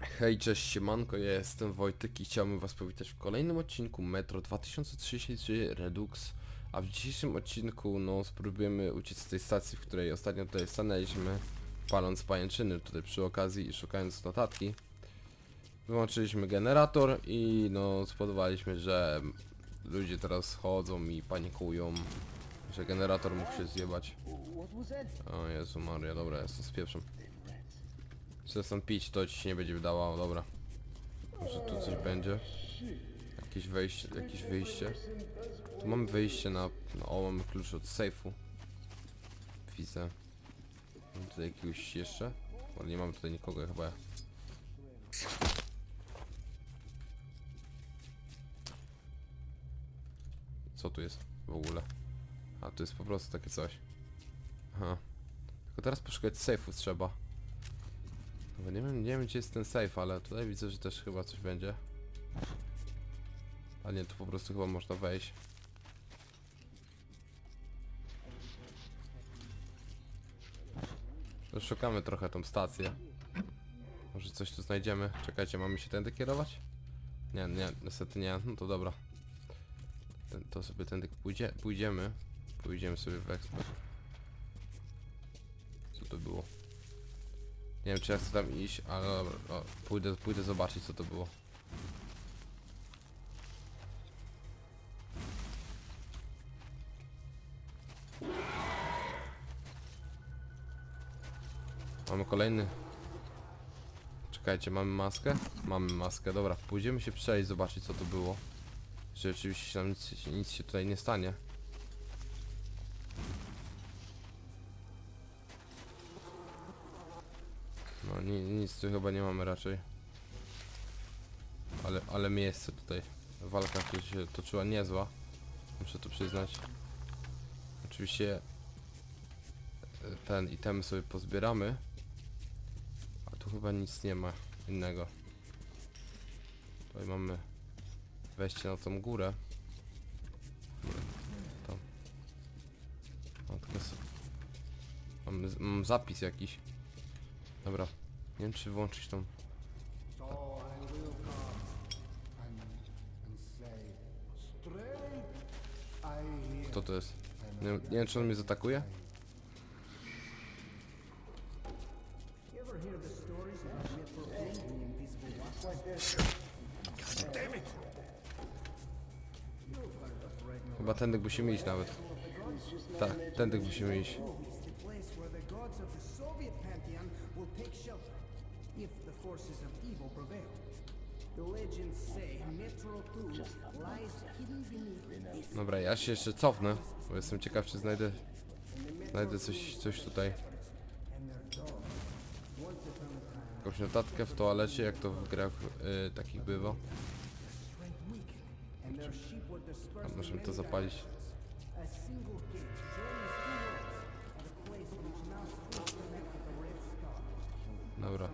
Hej, cześć, siemanko, ja jestem Wojtek i chciałbym was powitać w kolejnym odcinku Metro 2033 Redux. A w dzisiejszym odcinku, no, spróbujemy uciec z tej stacji, w której ostatnio tutaj stanęliśmy, paląc pajęczyny tutaj przy okazji i szukając notatki. Wyłączyliśmy generator i no, spodobaliśmy, że ludzie teraz chodzą i panikują, że generator mógł się zjebać. O Jezu Maria, dobra, jestem z pieprzem. Przestań pić, to ci się nie będzie wydawało, dobra. Może tu coś będzie? Jakieś wejście, jakieś wyjście. Tu mamy wyjście na... No, o, mamy klucz od sejfu. Widzę. Mam tutaj jakiegoś jeszcze? Ale nie mamy tutaj nikogo chyba. Co tu jest w ogóle? A, tu jest po prostu takie coś. Aha. Tylko teraz poszukać sejfu trzeba. Nie wiem, nie wiem gdzie jest ten safe, ale tutaj widzę, że też chyba coś będzie. A nie, tu po prostu chyba można wejść. Szukamy trochę tą stację. Może coś tu znajdziemy. Czekajcie, mamy się tędy kierować? Nie, nie, niestety nie. No to dobra. Ten, to sobie tędy pójdzie, pójdziemy. Pójdziemy sobie w ekspert. Co to było? Nie wiem czy ja chcę tam iść, ale dobra, pójdę, pójdę zobaczyć co to było. Mamy kolejny. Czekajcie, mamy maskę? Mamy maskę, dobra. Pójdziemy się przejść, zobaczyć co to było. Że oczywiście się nam nic, nic się tutaj nie stanie. Ni, nic tu chyba nie mamy raczej. Ale, ale miejsce tutaj. Walka tu się toczyła niezła. Muszę to przyznać. Oczywiście e, ten itemy sobie pozbieramy. A tu chyba nic nie ma innego. Tutaj mamy wejście na tą górę. Mam, mam zapis jakiś. Dobra. Nie wiem czy włączyć tą. Kto to jest? Nie, nie wiem czy on mnie zaatakuje? It! Chyba tędy musimy iść nawet. Tak, tędy musimy iść. Dobra, ja się jeszcze cofnę, bo jestem ciekaw czy znajdę, znajdę coś, coś tutaj. Jakąś notatkę w toalecie, jak to w grach y, takich bywa. A możemy to zapalić. Dobra.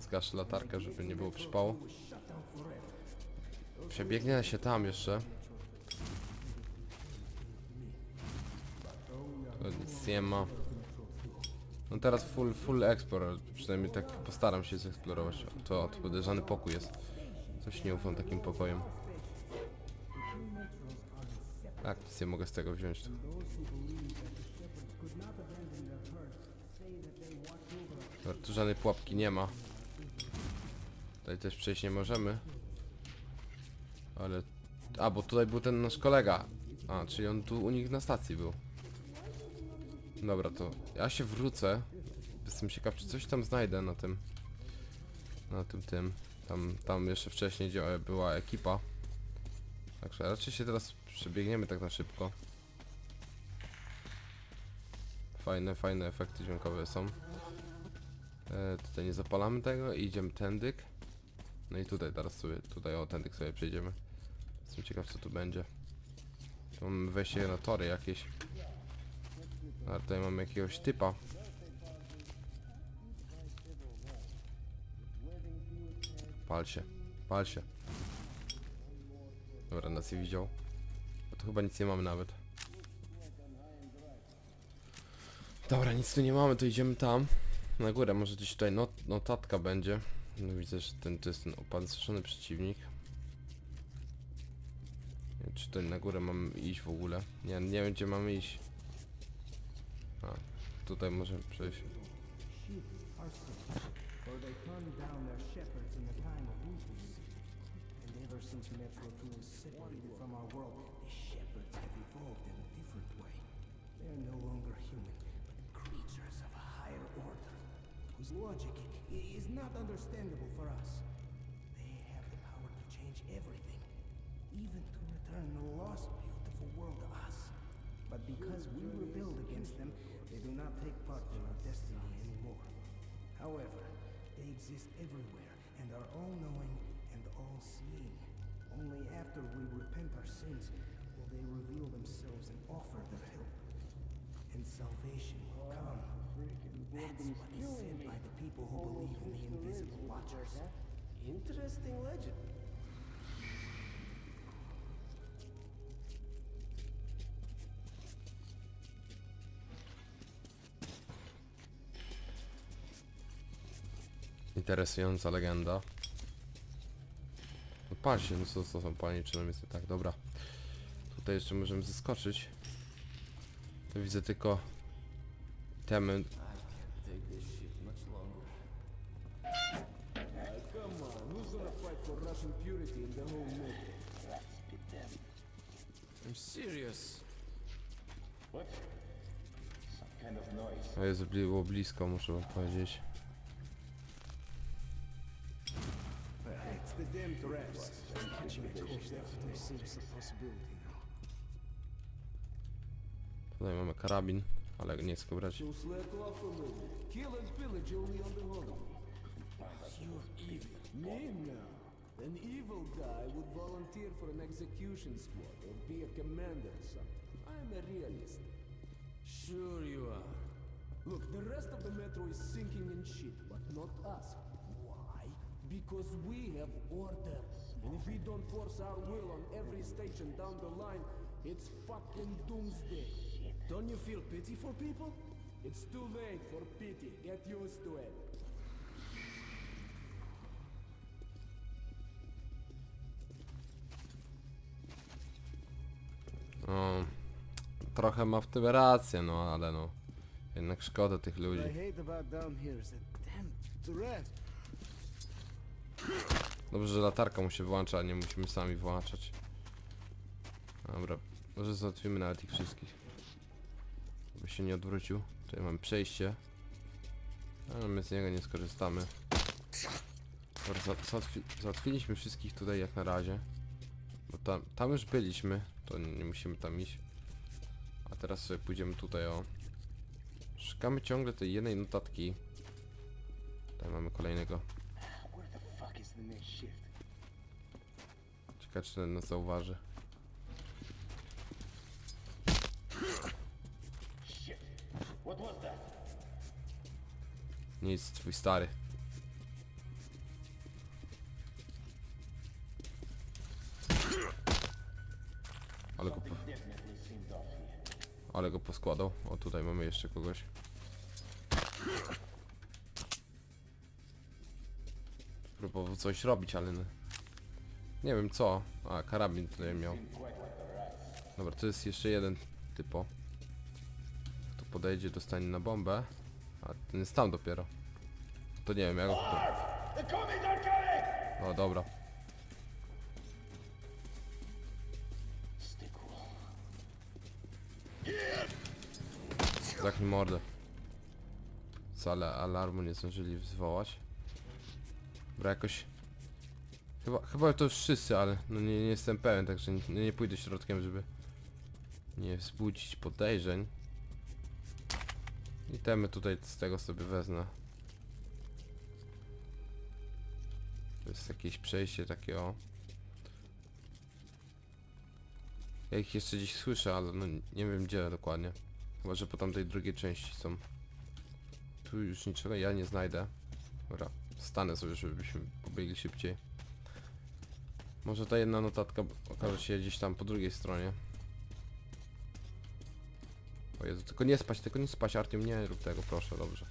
Zgaszę latarkę, żeby nie było przypału. Przebiegnie się tam jeszcze. To nic nie ma. No teraz full, full explore, przynajmniej tak postaram się zeksplorować. To, to podejrzany pokój jest. Coś nie ufam takim pokojem. Tak, nic nie mogę z tego wziąć tu. Tu żadnej pułapki nie ma. Tutaj też przejść nie możemy. Ale... A, bo tutaj był ten nasz kolega. A, czyli on tu u nich na stacji był. Dobra, to ja się wrócę. Jestem ciekaw, czy coś tam znajdę na tym. Na tym tym. Tam, tam jeszcze wcześniej była ekipa. Także raczej się teraz przebiegniemy tak na szybko. Fajne, fajne efekty dźwiękowe są. E, tutaj nie zapalamy tego i idziemy tędyk. No i tutaj teraz sobie, tutaj o tędyk sobie przejdziemy. Jestem ciekaw co tu będzie. Tu mamy wejście na tory jakieś. A tutaj mamy jakiegoś typa. Pal się, pal się. Dobra, nas nie widział. A tu chyba nic nie mamy nawet. Dobra, nic tu nie mamy, to idziemy tam. Na górę, może gdzieś tutaj not notatka będzie. No widzę, że ten to jest ten opancerzony przeciwnik. Czy tutaj na górę mamy iść w ogóle. Nie, nie wiem gdzie mamy iść. A, tutaj możemy przejść. Are they Metro 2 was shepherds evolved in a different way. They're no longer human, but creatures of a higher order, whose logic is not understandable for us. They have the power to change everything, even to return the lost beautiful world to us. But because we rebelled against them, they do not take part in our destiny anymore. However, they exist everywhere and are all-knowing and all-seeing. Only after we repent our sins will they reveal themselves and offer their help. And salvation will come. That's what is said by the people who believe in the invisible watchers. Interesting legend. Interesująca legenda. No patrzcie, no co, co są panie, czy nam jest tak, dobra. Tutaj jeszcze możemy zeskoczyć. To widzę tylko temy. I can't take this shit much longer. come on, who's gonna fight for Russian purity in the whole movie? I'm serious. O Jezu, było blisko, muszę wam powiedzieć. It's the damned rats. Catching a cold definitely seems a possibility now. Tutaj mamy karabin, ale nie chcę go brać. So slack off a little. Kill and pillage only on the holiday. You're evil. Me now. An evil guy would volunteer for an execution squad or be a commander or something. I'm a realist. Sure you are. Look, the rest of the metro is sinking in shit, but not us. Because we have order. And if we don't force our will on every station down the line, it's fucking doomsday. Don't you feel pity for people? It's too late for pity. Get used to it. No, trochę ma w tym rację, no ale no. Jednak szkoda tych ludzi. What I hate about down here is that damn rat. Dobrze, że latarka mu się włącza, a nie musimy sami włączać. Dobra, może załatwimy nawet ich wszystkich. Żeby się nie odwrócił. Tutaj mamy przejście. Ale my z niego nie skorzystamy. Dobra, za załatwi załatwiliśmy wszystkich tutaj jak na razie. Bo tam, tam już byliśmy, to nie, nie musimy tam iść. A teraz sobie pójdziemy tutaj o. Szukamy ciągle tej jednej notatki. Tutaj mamy kolejnego. Where the fuck is the next shift? Ciekawe czy nas zauważy. Nic, twój stary. Ale go, po, ale go poskładał. O, tutaj mamy jeszcze kogoś. Próbował coś robić, ale no. Nie wiem co. A, karabin tutaj miał. Dobra, to jest jeszcze jeden typo. Tu podejdzie, dostanie na bombę. A ten jest tam dopiero. To nie wiem, jak go... The commies are coming! O, dobra. Zamknij mordę. Wcale alarmu nie zdążyli zwołać. Dobra, jakoś... Chyba, chyba to wszyscy, ale no nie, nie jestem pewien, także nie, nie pójdę środkiem, żeby nie wzbudzić podejrzeń. I temy tutaj z tego sobie wezmę. To jest jakieś przejście takie o. Ja ich jeszcze gdzieś słyszę, ale no nie wiem gdzie dokładnie. Chyba, że po tamtej drugiej części są. Tu już niczego ja nie znajdę. Dobra, stanę sobie, żebyśmy pobiegli szybciej. Może ta jedna notatka okaże się gdzieś tam po drugiej stronie. O Jezu, tylko nie spać, tylko nie spać, Artyom, nie rób tego, proszę, dobrze.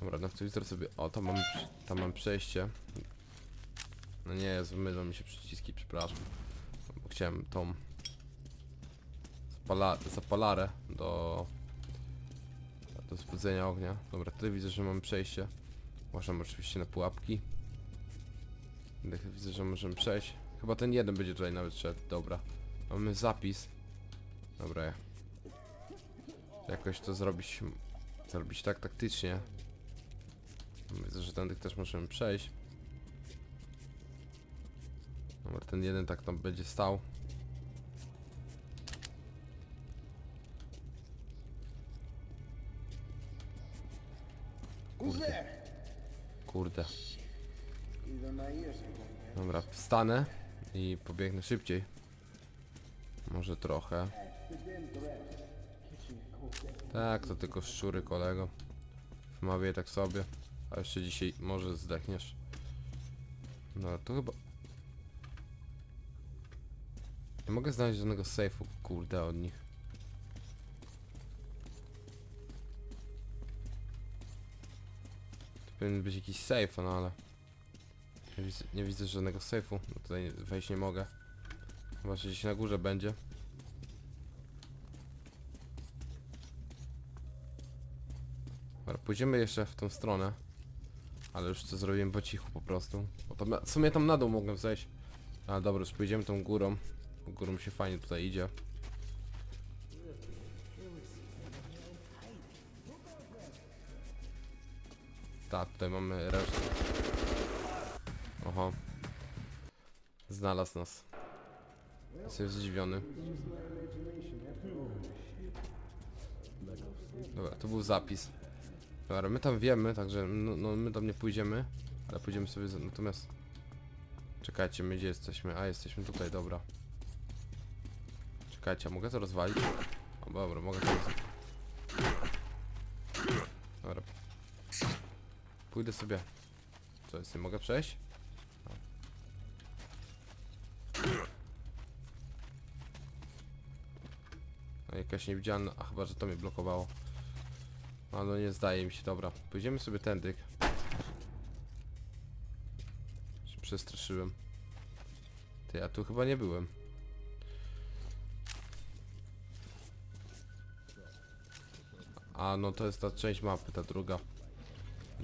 Dobra, na telewizor sobie... O, tam mam, tam mam przejście. No nie, zmylą mi się przyciski, przepraszam. Bo chciałem tą... Zapala, zapalarę do... Do spłudzenia ognia. Dobra, tutaj widzę, że mamy przejście. Uważam oczywiście na pułapki. Widzę, że możemy przejść. Chyba ten jeden będzie tutaj nawet szedł. Dobra. Mamy zapis. Dobra. Jakoś to zrobić... Zrobić tak taktycznie. Widzę, że tędy też możemy przejść. Dobra, ten jeden tak tam będzie stał. Kurde. Dobra, wstanę i pobiegnę szybciej. Może trochę. Tak, to tylko szczury kolego. Wmawiaj tak sobie. A jeszcze dzisiaj może zdechniesz. No to chyba... Nie mogę znaleźć żadnego sejfu, kurde, od nich. Powinien być jakiś safe, no ale... Nie widzę, nie widzę żadnego sejfu. No tutaj wejść nie mogę. Chyba, że gdzieś na górze będzie. Dobra, pójdziemy jeszcze w tą stronę. Ale już to zrobiłem po cichu po prostu. Bo na- w sumie tam na dół mogłem zejść. Ale dobra, już pójdziemy tą górą. Górą się fajnie tutaj idzie. Tak, tutaj mamy resztę. Oho. Znalazł nas. Jestem zdziwiony. Dobra, to był zapis. Dobra, my tam wiemy, także no, no my tam nie pójdziemy, ale pójdziemy sobie za, natomiast... Czekajcie, my gdzie jesteśmy? A, jesteśmy tutaj, dobra. Czekajcie, a mogę to rozwalić? O, dobra, mogę to rozwalić. Pójdę sobie. Co jest, nie mogę przejść? A. No, jakaś niewidzialna, a chyba, że to mnie blokowało. A no nie zdaje mi się, dobra. Pójdziemy sobie tędy. Przestraszyłem. Ty, ja tu chyba nie byłem. A no to jest ta część mapy, ta druga.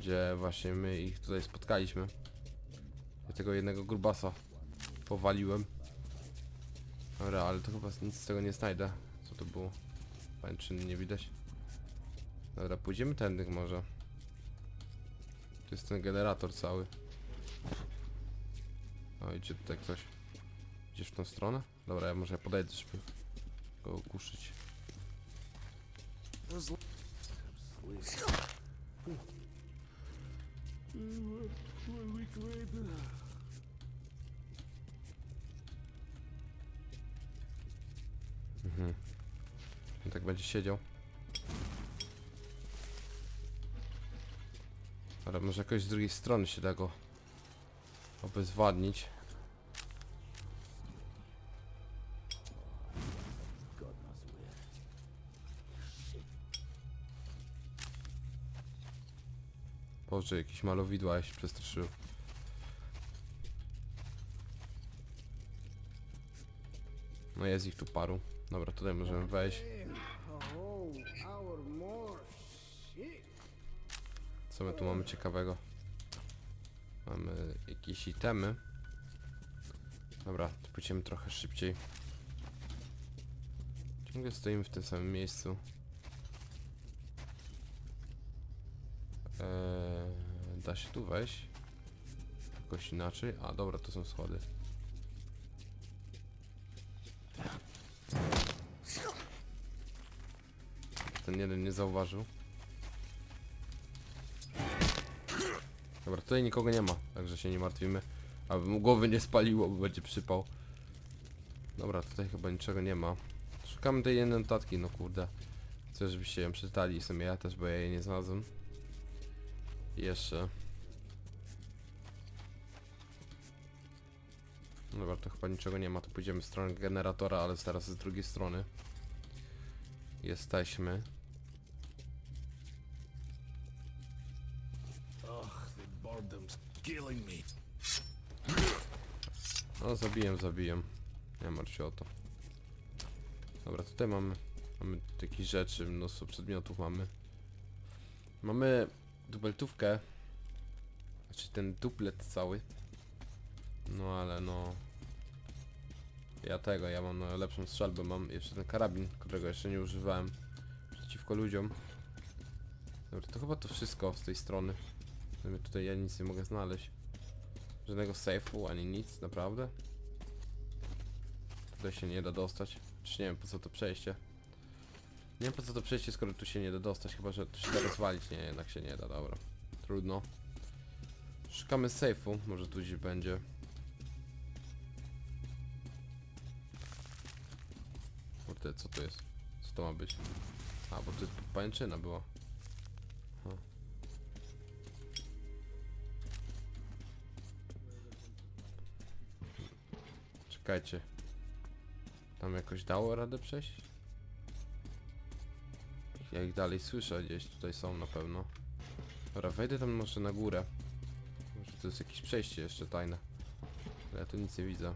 Gdzie właśnie my ich tutaj spotkaliśmy. Ja tego jednego grubasa powaliłem. Dobra, ale to chyba nic z tego nie znajdę. Co to było? Pańczyny nie widać. Dobra, pójdziemy tędy może. Tu jest ten generator cały. O, idzie tutaj ktoś. Idziesz w tą stronę? Dobra, ja może podejdę, żeby go ogłuszyć. Mhm. On tak będzie siedział. Ale może jakoś z drugiej strony się da go obezwładnić. Boże, jakieś malowidła, się przestraszyłem. No jest ich tu paru. Dobra, tutaj możemy wejść. Co my tu mamy ciekawego? Mamy jakieś itemy. Dobra, to pójdziemy trochę szybciej. Ciągle stoimy w tym samym miejscu. Eee, da się tu wejść? Jakoś inaczej? A dobra, to są schody. Ten jeden nie zauważył. Dobra, tutaj nikogo nie ma, także się nie martwimy. Aby mu głowy nie spaliło, bo będzie przypał. Dobra, tutaj chyba niczego nie ma. Szukamy tej jednej notatki, no kurde. Chcę, żebyście ją przeczytali w ja też, bo ja jej nie znalazłem. Jeszcze. Dobra, to chyba niczego nie ma, to pójdziemy w stronę generatora, ale teraz z drugiej strony. Jesteśmy. Boredom's killing me. No zabiję, zabiję. Nie martw się o to. Dobra, tutaj mamy, mamy takich rzeczy, mnóstwo przedmiotów mamy. Mamy dubeltówkę. Znaczy ten duplet cały. No ale no... Ja tego, ja mam no, lepszą strzelbę, mam jeszcze ten karabin, którego jeszcze nie używałem. Przeciwko ludziom. Dobra, to chyba to wszystko z tej strony. Tutaj ja nic nie mogę znaleźć. Żadnego safe'u, ani nic, naprawdę. Tutaj się nie da dostać. Czy nie wiem po co to przejście. Nie wiem po co to przejście, skoro tu się nie da dostać, chyba że to się da rozwalić. Nie, jednak się nie da, dobra. Trudno. Szukamy safe'u, może tu gdzieś będzie. Kurde, co to jest? Co to ma być? A, bo to jest pajęczyna była. Czekajcie. Tam jakoś dało radę przejść? Ja ich dalej słyszę gdzieś, tutaj są na pewno. Dobra, wejdę tam może na górę. Może to jest jakieś przejście jeszcze tajne. Ale ja tu nic nie widzę.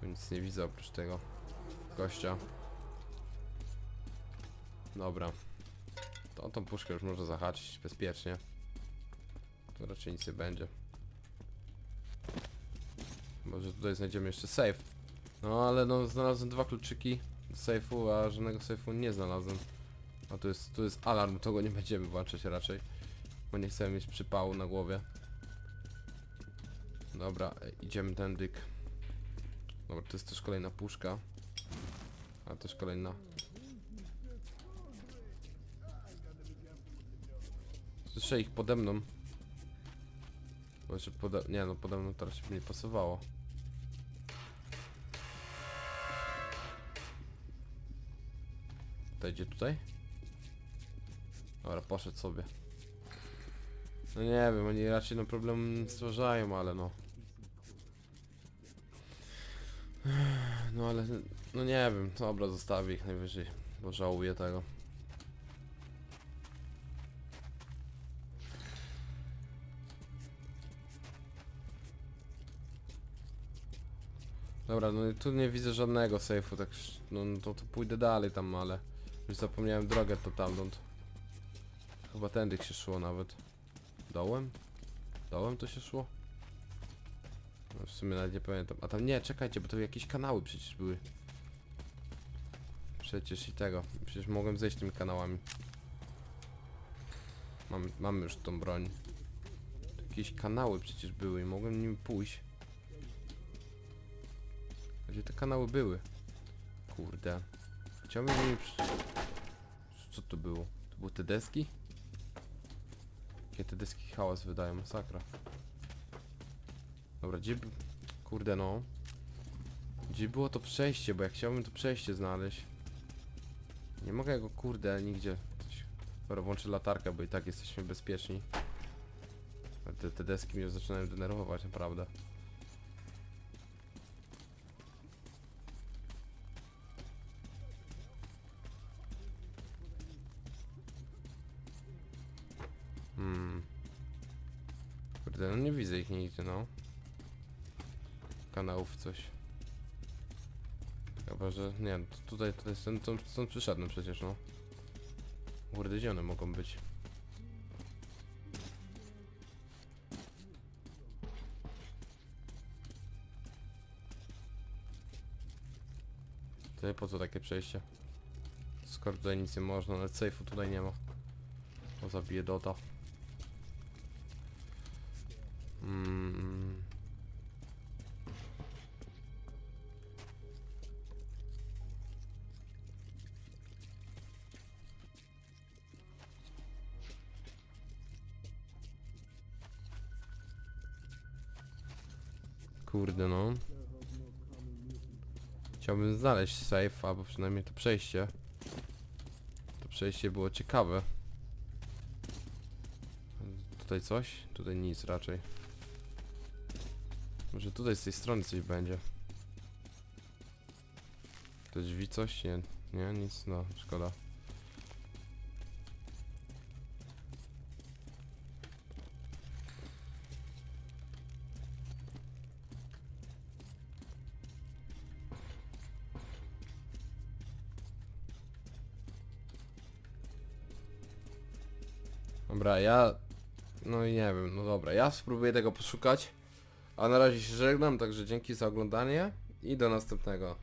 Tu nic nie widzę oprócz tego gościa. Dobra. To tą puszkę już można zahaczyć bezpiecznie. To raczej nic nie będzie. Może tutaj znajdziemy jeszcze safe. No ale no znalazłem dwa kluczyki safe'u, a żadnego safe'u nie znalazłem. A tu jest, tu jest alarm, to go nie będziemy włączać raczej. Bo nie chcemy mieć przypału na głowie. Dobra, e, idziemy tędyk. Dobra, to jest też kolejna puszka. A też kolejna. Słyszę ich pode mną. Bo że pode... Nie no, pode mną teraz by nie pasowało. To idzie tutaj? Dobra, poszedł sobie. No nie wiem, oni raczej no problem stwarzają, ale no. No ale, no nie wiem, dobra, zostawię ich najwyżej, bo żałuję tego. Dobra, no tu nie widzę żadnego safe'u, tak no, no to, to pójdę dalej tam, ale już zapomniałem drogę to tamtąd. Chyba tędy się szło nawet. Dołem? Dołem to się szło? No w sumie nawet nie pamiętam. A tam nie, czekajcie, bo to jakieś kanały przecież były. Przecież i tego. Przecież mogłem zejść tymi kanałami. Mam, mamy już tą broń. Jakieś kanały przecież były i mogłem nim pójść. Gdzie te kanały były? Kurde. Chciałbym przy... Co to było? To były te deski? Jakie te deski hałas wydają, masakra. Dobra, gdzie... Kurde no. Gdzie było to przejście, bo ja chciałbym to przejście znaleźć. Nie mogę go kurde nigdzie. Dobra, włączę latarkę, bo i tak jesteśmy bezpieczni. Te, te deski mnie zaczynają denerwować, naprawdę. Nie nigdzie, no. Kanałów coś. Chyba, że... Nie, tutaj, tutaj stąd, stąd przyszedłem przecież, no. Kurde, gdzie one mogą być? Tutaj po co takie przejście? Skoro tutaj nic nie można, ale safe'u tutaj nie ma. O, zabiję Dota. Znaleźć safe, albo przynajmniej to przejście. To przejście było ciekawe. Tutaj coś? Tutaj nic raczej. Może tutaj z tej strony coś będzie. Te drzwi coś? Nie, nie, nic, no, szkoda. Dobra, ja... No i nie wiem, no dobra, ja spróbuję tego poszukać. A na razie się żegnam, także dzięki za oglądanie i do następnego.